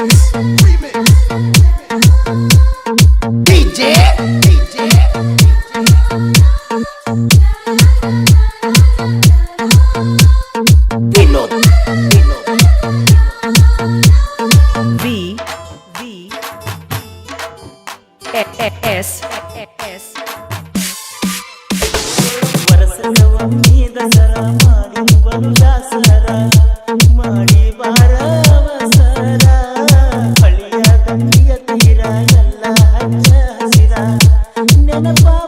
S S ವರಸದವ ಮೀದ ಸರ ಮಾಡಿ ಬರು ದಾಸರ ಮಾಡಿ ಬಾರ the world.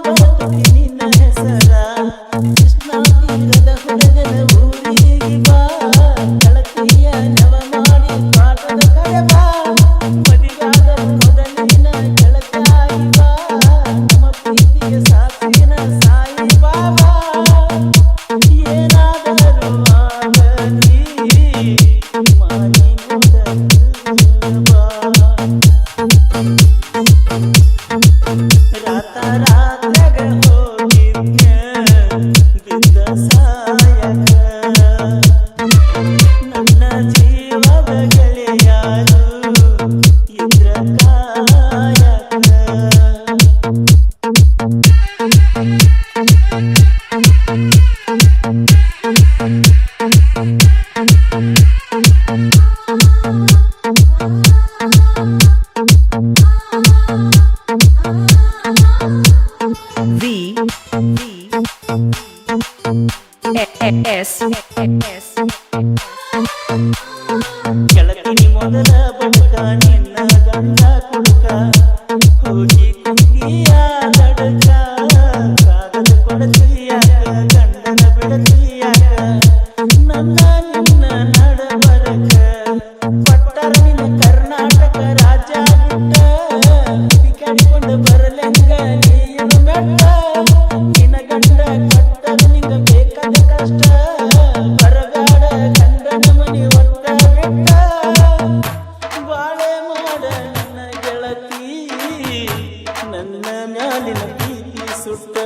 ಎಸ್ ಎಸ್ ಗೆಳತಿ ಮೊದಲ ಬುಡುಕ ನಿನ್ನ ಗಂಡ ಕುಡುಕ ಹೋಗಿ ಕುಂಗಿಯ ನಡಕ ಕಾಗದ ಕೊಡತೀಯ ಗಂಡನ ಬಿಡತೀಯ ನನ್ನ உன்ன மேலில பீத்தி சுட்ட